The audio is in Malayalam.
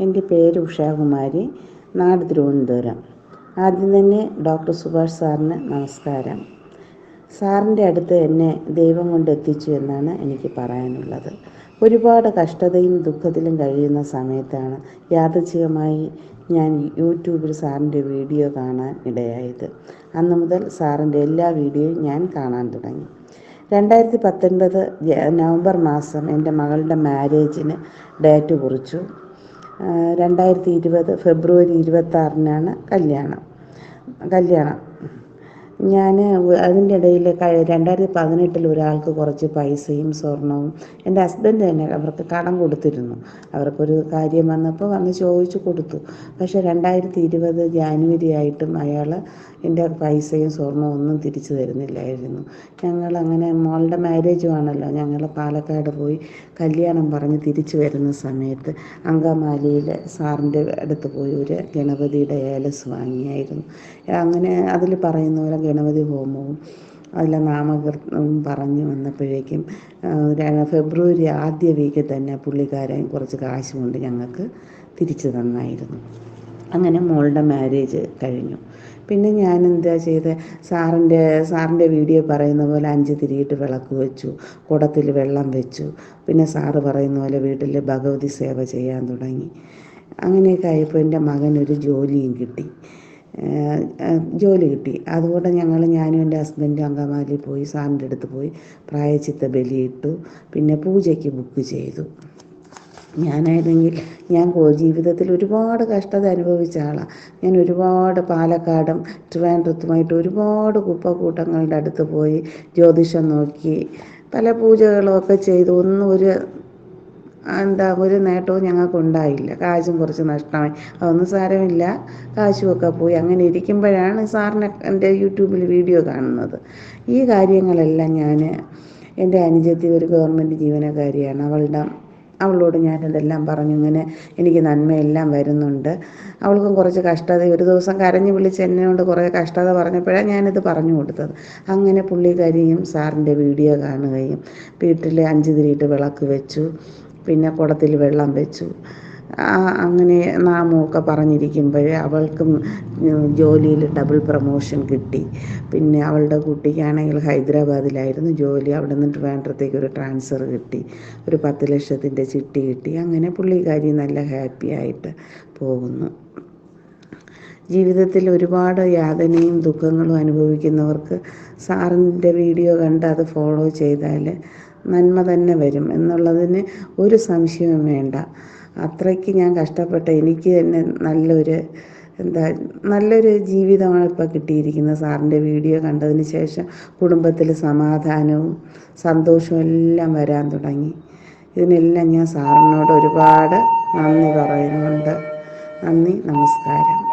എന്റെ പേര് ഉഷാകുമാരി നാട് തിരുവനന്തപുരം. ആദ്യം തന്നെ ഡോക്ടർ സുഭാഷ് സാറിന് നമസ്കാരം. സാറിന്റെ അടുത്ത് എന്നെ ദൈവം കൊണ്ട് എത്തിച്ചു എന്നാണ് എനിക്ക് പറയാനുള്ളത്. ഒരുപാട് കഷ്ടതയും ദുഃഖത്തിലും കഴിയുന്ന സമയത്താണ് യാദൃച്ഛികമായി ഞാൻ യൂട്യൂബിൽ സാറിന്റെ വീഡിയോ കാണാൻ ഇടയായത്. അന്ന് മുതൽ സാറിന്റെ എല്ലാ വീഡിയോയും ഞാൻ കാണാൻ തുടങ്ങി. രണ്ടായിരത്തി പത്തൊൻപത് നവംബർ മാസം എന്റെ മകളുടെ മാരേജിന് ഡേറ്റ് കുറിച്ചു. രണ്ടായിരത്തി ഇരുപത് ഫെബ്രുവരി ഇരുപത്താറിനാണ് കല്യാണം. കല്യാണം. ഞാൻ അതിന്റെ ഇടയിൽ രണ്ടായിരത്തി പതിനെട്ടിൽ ഒരാൾക്ക് കുറച്ച് പൈസയും സ്വർണവും എന്റെ ഹസ്ബൻഡ് തന്നെ അവർക്ക് കടം കൊടുത്തിരുന്നു. അവർക്കൊരു കാര്യം വന്നപ്പോൾ വന്ന് ചോദിച്ചു കൊടുത്തു. പക്ഷേ രണ്ടായിരത്തി ഇരുപത് ജാനുവരി ആയിട്ടും അയാൾ എന്റെ പൈസയും സ്വർണവും ഒന്നും തിരിച്ചു തരുന്നില്ലായിരുന്നു. ഞങ്ങൾ അങ്ങനെ മോളുടെ മാരേജും ആണല്ലോ. ഞങ്ങൾ പാലക്കാട് പോയി കല്യാണം പറഞ്ഞ് തിരിച്ചു വരുന്ന സമയത്ത് അങ്കമാലിയിലെ സാറിന്റെ അടുത്ത് പോയി ഒരു ഗണപതിയുടെ ഏലസ് വാങ്ങിയായിരുന്നു. അങ്ങനെ അതിൽ പറയുന്ന പോലെ ഗണപതി ഹോമവും അതിലെ നാമകീർത്തനവും പറഞ്ഞു വന്നപ്പോഴേക്കും ഫെബ്രുവരി ആദ്യ വീക്കിൽ തന്നെ പുള്ളിക്കാരൻ കുറച്ച് കാശ് കൊണ്ട് ഞങ്ങൾക്ക് തിരിച്ചു തന്നായിരുന്നു. അങ്ങനെ മോളുടെ മാരേജ് കഴിഞ്ഞു. പിന്നെ ഞാൻ എന്താ ചെയ്ത്? സാറിന്റെ സാറിന്റെ വീഡിയോ പറയുന്ന പോലെ അഞ്ച് തിരിയിട്ട് വിളക്ക് വെച്ചു കുടത്തിൽ വെള്ളം വെച്ചു. പിന്നെ സാറ് പറയുന്ന പോലെ വീട്ടിൽ ഭഗവതി സേവ ചെയ്യാൻ തുടങ്ങി. അങ്ങനെയൊക്കെ ആയപ്പോൾ എന്റെ മകനൊരു ജോലിയും കിട്ടി. ജോലി കിട്ടി. അതുകൊണ്ട് ഞങ്ങൾ ഞാനും എന്റെ ഹസ്ബൻഡും അങ്കമാലി പോയി സാറിന്റെ അടുത്ത് പോയി പ്രായച്ചിത്ത ബലിയിട്ടു പിന്നെ പൂജയ്ക്ക് ബുക്ക് ചെയ്തു. ഞാനായിരുന്നെങ്കിൽ ഞാൻ ജീവിതത്തിൽ ഒരുപാട് കഷ്ടത അനുഭവിച്ച ആളാണ് ഞാൻ ഒരുപാട് പാലക്കാടും ട്രിവാൻഡ്രത്തുമായിട്ട് ഒരുപാട് കുപ്പക്കൂട്ടങ്ങളുടെ അടുത്ത് പോയി ജ്യോതിഷം നോക്കി പല പൂജകളും ഒക്കെ ചെയ്തു. ഒന്നും ഒരു എന്താ ഒരു നേട്ടവും ഞങ്ങൾക്ക് ഉണ്ടായില്ല കാശും കുറച്ച് നഷ്ടമായി. അതൊന്നും സാരമില്ല. കാശുമൊക്കെ പോയി. അങ്ങനെ ഇരിക്കുമ്പോഴാണ് സാറിനെ എന്റെ യൂട്യൂബിൽ വീഡിയോ കാണുന്നത്. ഈ കാര്യങ്ങളെല്ലാം ഞാൻ എന്റെ അനുജത്തി ഒരു ഗവൺമെന്റ് ജീവനക്കാരിയാണ്. അവളുടെ അവളോട് ഞാൻ ഇതെല്ലാം പറഞ്ഞു. ഇങ്ങനെ എനിക്ക് നന്മയെല്ലാം വരുന്നുണ്ട്. അവൾക്കും കുറച്ച് കഷ്ടത. ഒരു ദിവസം കരഞ്ഞു വിളിച്ച് എന്നോട് കുറേ കഷ്ടത പറഞ്ഞപ്പോഴാണ് ഞാനിത് പറഞ്ഞു കൊടുത്തത്. അങ്ങനെ പുള്ളിക്കാരിയും സാറിന്റെ വീഡിയോ കാണുകയും വീട്ടിൽ അഞ്ച് തിരിയിട്ട് വിളക്ക് വെച്ചു. പിന്നെ കുടത്തിൽ വെള്ളം വെച്ചു. അങ്ങനെ നാമമൊക്കെ പറഞ്ഞിരിക്കുമ്പോൾ അവൾക്കും ജോലിയിൽ ഡബിൾ പ്രൊമോഷൻ കിട്ടി. പിന്നെ അവളുടെ കുട്ടിക്കാണെങ്കിൽ ഹൈദരാബാദിലായിരുന്നു ജോലി. അവിടെ നിന്ന് ട്രിവാൻഡ്രത്തേക്ക് ഒരു ട്രാൻസ്ഫർ കിട്ടി. ഒരു പത്ത് ലക്ഷത്തിന്റെ ചിട്ടി കിട്ടി. അങ്ങനെ പുള്ളിക്കാരി നല്ല ഹാപ്പി ആയിട്ട് പോകുന്നു. ജീവിതത്തിൽ ഒരുപാട് യാതനയും ദുഃഖങ്ങളും അനുഭവിക്കുന്നവർക്ക് സാറിന്റെ വീഡിയോ കണ്ട് അത് ഫോളോ ചെയ്താൽ നന്മ തന്നെ വരും എന്നുള്ളതിന് ഒരു സംശയവും വേണ്ട. അത്രയ്ക്ക് ഞാൻ കഷ്ടപ്പെട്ട എനിക്ക് തന്നെ നല്ലൊരു എന്താ നല്ലൊരു ജീവിതമാണ് ഇപ്പോൾ കിട്ടിയിരിക്കുന്നത്. സാറിന്റെ വീഡിയോ കണ്ടതിന് ശേഷം കുടുംബത്തിൽ സമാധാനവും സന്തോഷവും എല്ലാം വരാൻ തുടങ്ങി. ഇതിനെല്ലാം ഞാൻ സാറിനോട് ഒരുപാട് നന്ദി പറയുന്നുണ്ട്. നന്ദി നമസ്കാരം.